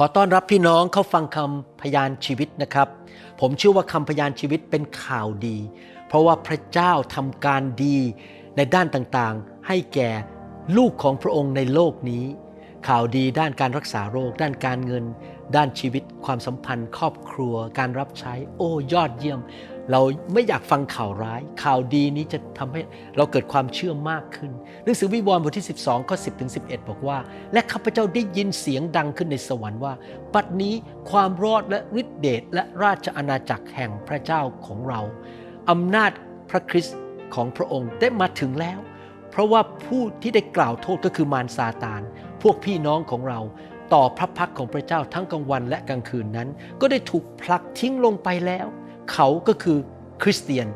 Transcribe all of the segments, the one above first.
ขอต้อนรับพี่น้องเข้าฟังคำพยานชีวิตนะครับ ผมเชื่อว่าคำพยานชีวิตเป็นข่าวดี เพราะว่าพระเจ้าทำการดีในด้านต่างๆ ให้แก่ลูกของพระองค์ในโลกนี้ ข่าวดีด้านการรักษาโรค ด้านการเงิน ด้านชีวิต ความสัมพันธ์ ครอบครัว การรับใช้ โอ้ยอดเยี่ยม เราไม่อยากฟังข่าวร้าย ข่าวดีนี้จะทำให้เราเกิดความเชื่อมากขึ้น หนังสือวิวรณ์บทที่ 12ข้อ10ถึง11 บอกว่า และข้าพเจ้าได้ยินเสียงดังขึ้นในสวรรค์ว่าปัดนี้ความรอดและฤทธิเดชและราชอาณาจักรแห่งพระเจ้าของเราอำนาจพระคริสต์ของพระองค์ได้มาถึงแล้ว เพราะว่าผู้ที่ได้กล่าวโทษก็คือมารซาตาน พวกพี่น้องของเราต่อพระพักของพระเจ้าทั้งกลางวันและกลางคืนนั้น ก็ได้ถูกผลักทิ้งลงไปแล้ว เขาก็คือคริสเตียน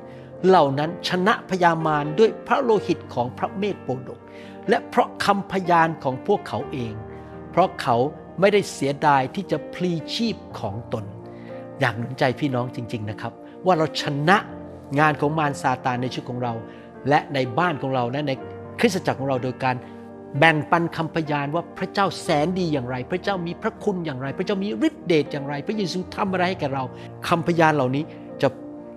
เหล่านั้นชนะพยามารด้วยพระโลหิตของพระเมธโปดก และเพราะคำพยานของพวกเขาเอง เพราะเขาไม่ได้เสียดายที่จะพลีชีพของตน อยากหนุนใจพี่น้องจริง ๆนะครับ ว่าเราชนะงานของมารซาตานในชีวิตของเรา และในบ้านของเราและในคริสตจักรของเราโดยการแบ่งปันคำพยานว่าพระเจ้าแสนดีอย่างไร พระเจ้ามีพระคุณอย่างไร พระเจ้ามีฤทธิเดชอย่างไร พระเยซูทำอะไรให้แก่เราคำพยานเหล่านี้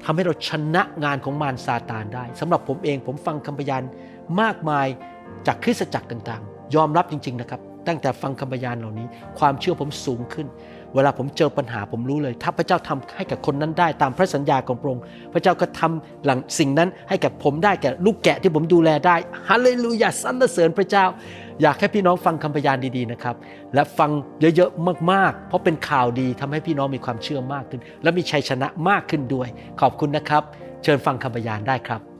ทำให้เราชนะงานของมารซาตานได้สำหรับผมเองผมฟังคำพยานมากมายจากคริสตจักรต่างๆ ยอมรับจริง ๆ นะครับ ตั้งแต่ฟังคำพยานเหล่านี้ ความเชื่อผมสูงขึ้น เวลาผมเจอปัญหาผมรู้เลย ถ้าพระเจ้าทำให้กับคนนั้นได้ตามพระสัญญาของพระองค์พระเจ้าก็ทำหลังสิ่งนั้นให้กับผมได้แก่ลูกแกะที่ผมดูแลได้ฮาเลลูยาสรรเสริญพระเจ้า อยากให้พี่น้องฟังคำพยานดีๆนะครับและฟังเยอะๆมากๆ เพราะเป็นข่าวดีทำให้พี่น้องมีความเชื่อมากขึ้น และมีชัยชนะมากขึ้นด้วย ขอบคุณนะครับ เชิญฟังคำพยานได้ครับ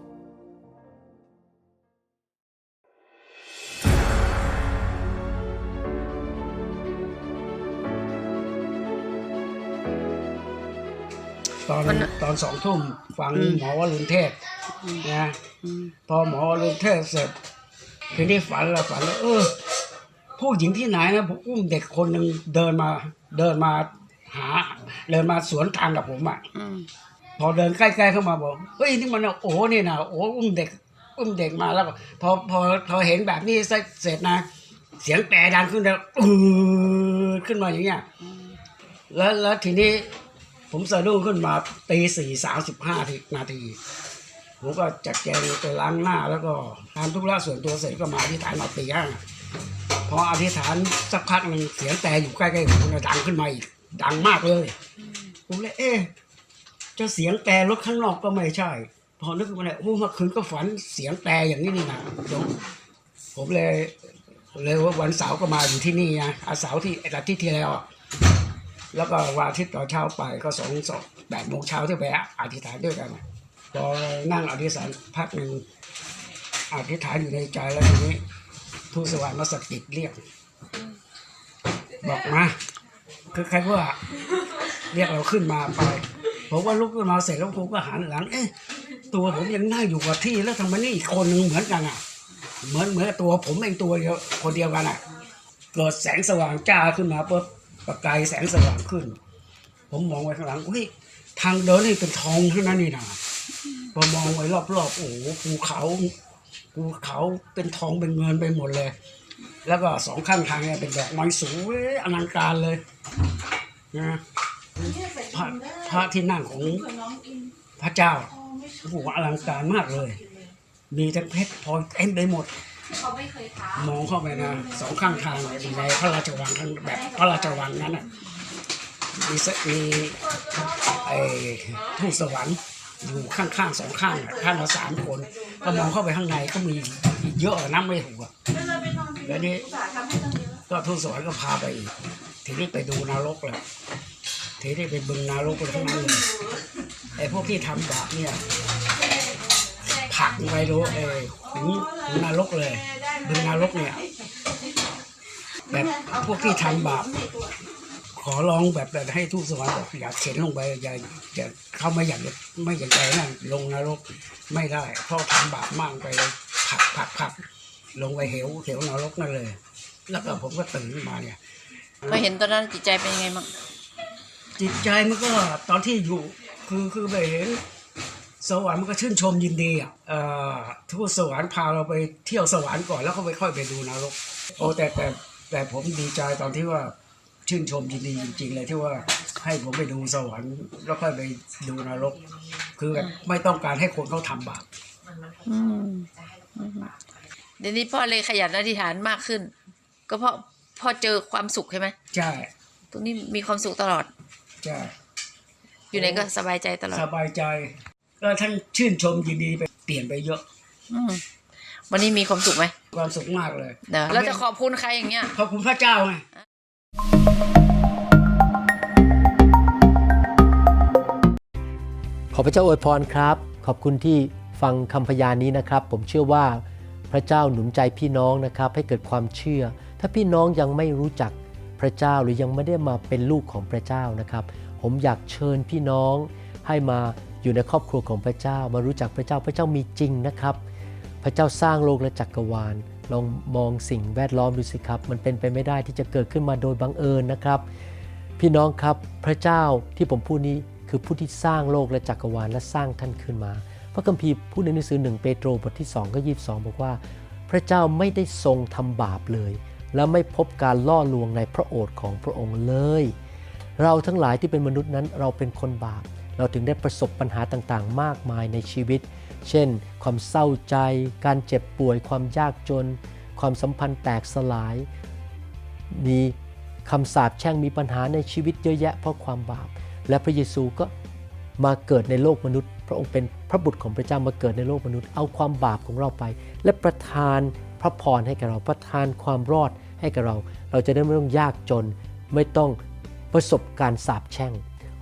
ตอนวันน่ะตอนสองทุ่มฟังอืม หมอวรุณเทศนะพอหมอวรุณเทศเสร็จทีนี้ฝันละฝันแล้วเออผู้หญิงที่ไหนนะผมอุ้มเด็กคนหนึ่งเดินมาเดินมาหา เดินมาสวนทางกับผมอะ อืมพอเดินใกล้ๆเข้ามาบอกเฮ้ยนี่มันน่ะโอ้นี่นะโอ้อุ้มเด็ก อุ้มเด็กมาแล้วก็พอพอพอเห็นแบบนี้เสร็จนะ เสียงแต่ดังขึ้นแล้วอืดขึ้นมาอย่างเงี้ยแล้วแล้วทีนี้ ผมสะดุ้งขึ้นมาตีสี่สามสิบห้านาที ผมก็จัดแจงไปล้างหน้า แล้วก็ทำธุกระส่วนตัวเสร็จก็มาอธิษฐานมาตีห้าพออธิษฐานสักพักหนึ่งเสียงแต่อยู่ใกล้ๆผมนะดังขึ้นมาอีกดังมากเลย ผมเลยเอ๊ะจะเสียงแต่รถข้างนอกก็ไม่ใช่ พอนึกขึ้นมาเลยโอ้เมื่อคืนก็ฝันเสียงแต่อย่างนี้นี่นะผมเลยเลยว่าวันเสาร์ก็มาอยู่ที่นี่นะอาเสาร์ที่อาทิตย์ที่แล้วอะ แล้วก็วันอาทิตย์ตอนเช้าไปก็สองสองแปดโมงเช้าที่ไปอธิษฐานด้วยกันพอนั่งอธิษฐานพักหนึ่งอธิษฐานอยู่ในใจแล้วทีนี้ทูตสวรรค์มาสกิดเรียก บอกมาคือใครว่าเรียกเราขึ้นมาไปผมว่าลุกขึ้นมาเสร็จแล้วผมก็หันหลัง เอ๊ะตัวผมยังนั่งอยู่กับที่แล้วทำไมนี่อีกคนหนึ่งเหมือนกันอะ เหมือนเหมือนตัวผมเองตัวเดียวคนเดียวกันอะเกิดแสงสว่างจ้าขึ้นมาปุ๊บ ประกายแสงสว่างขึ้น ผมมองไปข้างหลังอุ้ยทางเดินนี่เป็นทองเท่านั้นนี่นะพอมองไปรอบๆโอ้โหภูเขาภูเขาเป็นทองเป็นเงินไปหมดเลย แล้วก็สองข้างทางเนี่ยเป็นดอกไม้สูงเว้ยอลังการเลยนะพระพระที่นั่งของพระเจ้าโอ้โหอลังการมากเลย มีทั้งเพชรพลอยเต็มไปหมด เขาไม่เคยถามมองเข้าไปนะสองข้างทางเนี่ยอยู่ในพระราชวังทั้งแบบพระราชวังนั้นน่ะมีสมีไอ้ทูตสวรรค์อยู่ข้างๆสองข้างน่ะข้างละสามคนก็มองเข้าไปข้างในก็มีอีกเยอะนับไม่ถูกอะแล้วนี่ก็ทูตสวรรค์ก็พาไปอีกทีนี้ไปดูนรกเลยทีนี้ไปบึงนรกเลยทั้งนั้นเลยไอ้พวกที่ทำบาปเนี่ย ผลักไปดูไอ้ถึงถึงนรกเลยบึงนรกเนี่ย แบบพวกที่ทำบาปขอร้องแบบแบบให้ทุกสวรรค์บอกอยากเข็นลงไปอย่าอย่าเขาไม่อยากไม่อยากใจนั่นลงนรกไม่ได้เพราะทำบาปมากไปเลยผลักผลักผลักลงไปเหวเหวนรกนั่นเลย แล้วก็ผมก็ตื่นขึ้นมาเนี่ยพอเห็นตอนนั้นจิตใจเป็นยังไงบ้างจิตใจมันก็ตอนที่อยู่คือคือไปเห็น สวรรค์มันก็ชื่นชมยินดีอะทูตสวรรค์พาเราไปเที่ยวสวรรค์ก่อนแล้วก็ไปค่อยไปดูนรกโอ้แต่แต่แต่ผมดีใจตอนที่ว่าชื่นชมยินดีจริงๆเลยที่ว่าให้ผมไปดูสวรรค์แล้วค่อยไปดูนรก คือแบบไม่ต้องการให้คนเขาทำบาปอืมอืมเดี๋ยวนี้พ่อเลยขยันอธิษฐานมากขึ้น ก็เพราะพ่อเจอความสุขใช่ไหมใช่ตรงนี้มีความสุขตลอดใช่อยู่ไหนก็สบายใจตลอดสบายใจ ก็ท่านชื่นชมยินดีไปเปลี่ยนไปเยอะอืมวันนี้มีความสุขไหมความสุขมากเลยเดี๋ยวเราจะขอบคุณใครอย่างเงี้ย ขอบคุณพระเจ้าไงขอพระเจ้าอวยพรครับ ขอบคุณที่ฟังคำพยานนี้นะครับ ผมเชื่อว่าพระเจ้าหนุนใจพี่น้องนะครับ ให้เกิดความเชื่อ ถ้าพี่น้องยังไม่รู้จักพระเจ้าหรือยังไม่ได้มาเป็นลูกของพระเจ้านะครับ ผมอยากเชิญพี่น้องให้มา อยู่ในครอบครัวของพระเจ้า มารู้จักพระเจ้าพระเจ้ามีจริงนะครับ พระเจ้าสร้างโลกและจักรวาลลองมองสิ่งแวดล้อมดูสิครับ มันเป็นไปไม่ได้ที่จะเกิดขึ้นมาโดยบังเอิญนะครับ พี่น้องครับพระเจ้าที่ผมพูดนี้คือผู้ที่สร้างโลกและจักรวาลและสร้างท่านขึ้นมา พระคัมภีร์พูดในหนังสือหนึ่งเปโตรบทที่2ก็22บอกว่า พระเจ้าไม่ได้ทรงทำบาปเลย และไม่พบการล่อลวงในพระโอษฐ์ของพระองค์เลย เราทั้งหลายที่เป็นมนุษย์นั้นเราเป็นคนบาป เราถึงได้ประสบปัญหาต่างๆ มากมายในชีวิต เช่น ความเศร้าใจ การเจ็บป่วย ความยากจน ความสัมพันธ์แตกสลาย มีคำสาปแช่งมีปัญหาในชีวิตเยอะแยะเพราะความบาป และพระเยซูก็มาเกิดในโลกมนุษย์ พระองค์เป็นพระบุตรของพระเจ้ามาเกิดในโลกมนุษย์ เอาความบาปของเราไป และประทานพระพรให้แกเรา ประทานความรอดให้แกเรา เราจะได้ไม่ต้องยากจน ไม่ต้องประสบการสาปแช่ง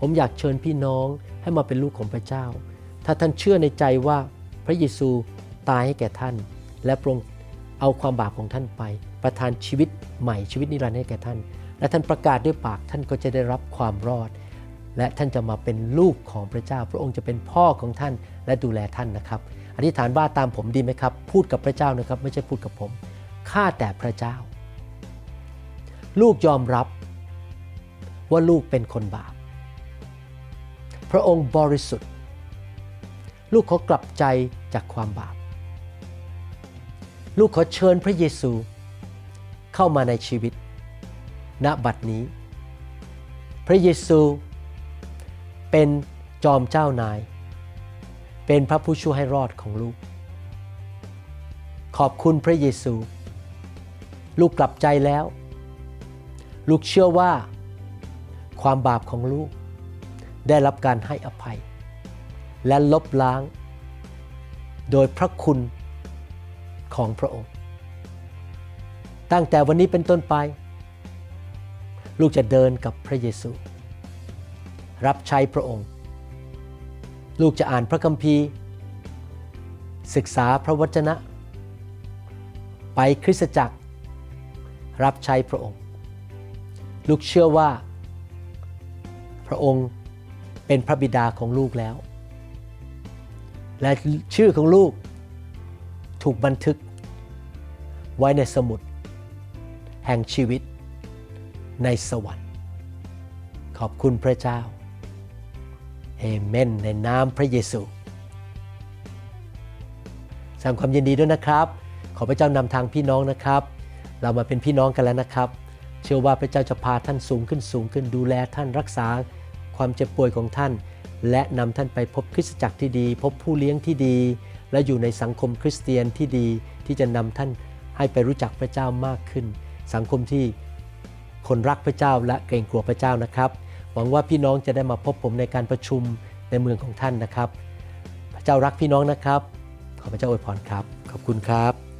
ผมอยากเชิญพี่น้องให้มาเป็นลูกของพระเจ้า ถ้าท่านเชื่อในใจว่าพระเยซูตายให้แก่ท่าน และพระองค์เอาความบาปของท่านไป ประทานชีวิตใหม่ชีวิตนิรันดร์ให้แก่ท่าน และท่านประกาศด้วยปากท่านก็จะได้รับความรอด และท่านจะมาเป็นลูกของพระเจ้า พระองค์จะเป็นพ่อของท่านและดูแลท่านนะครับ อธิษฐานว่าตามผมดีไหมครับ พูดกับพระเจ้านะครับ ไม่ใช่พูดกับผมข้าแต่พระเจ้า ลูกยอมรับว่าลูกเป็นคนบาป พระองค์บริสุทธิ์ ลูกขอกลับใจจากความบาป ลูกขอเชิญพระเยซูเข้ามาในชีวิต ณบัดนี้ พระเยซูเป็นจอมเจ้านาย เป็นพระผู้ช่วยให้รอดของลูก ขอบคุณพระเยซู ลูกกลับใจแล้ว ลูกเชื่อว่าความบาปของลูก ได้รับการให้อภัย และลบล้าง โดยพระคุณของพระองค์ ตั้งแต่วันนี้เป็นต้นไป ลูกจะเดินกับพระเยซู รับใช้พระองค์ ลูกจะอ่านพระคัมภีร์ ศึกษาพระวจนะ ไปคริสตจักร รับใช้พระองค์ ลูกเชื่อว่า พระองค์ เป็นพระบิดาของลูกแล้ว และชื่อของลูกถูกบันทึกไว้ในสมุด แห่งชีวิตในสวรรค์ ขอบคุณพระเจ้าเอเมนในนามพระเยซูแสดงความยินดีด้วยนะครับ ขอพระเจ้านำทางพี่น้องนะครับ เรามาเป็นพี่น้องกันแล้วนะครับ เชื่อว่าพระเจ้าจะพาท่านสูงขึ้นสูงขึ้นดูแลท่านรักษา ความเจ็บป่วยของท่าน และนำท่านไปพบคริสตจักรที่ดี พบผู้เลี้ยงที่ดี และอยู่ในสังคมคริสเตียนที่ดี ที่จะนำท่านให้ไปรู้จักพระเจ้ามากขึ้น สังคมที่คนรักพระเจ้าและเกรงกลัวพระเจ้านะครับ หวังว่าพี่น้องจะได้มาพบผมในการประชุมในเมืองของท่านนะครับ พระเจ้ารักพี่น้องนะครับ ขอพระเจ้าอวยพรครับ ขอบคุณครับ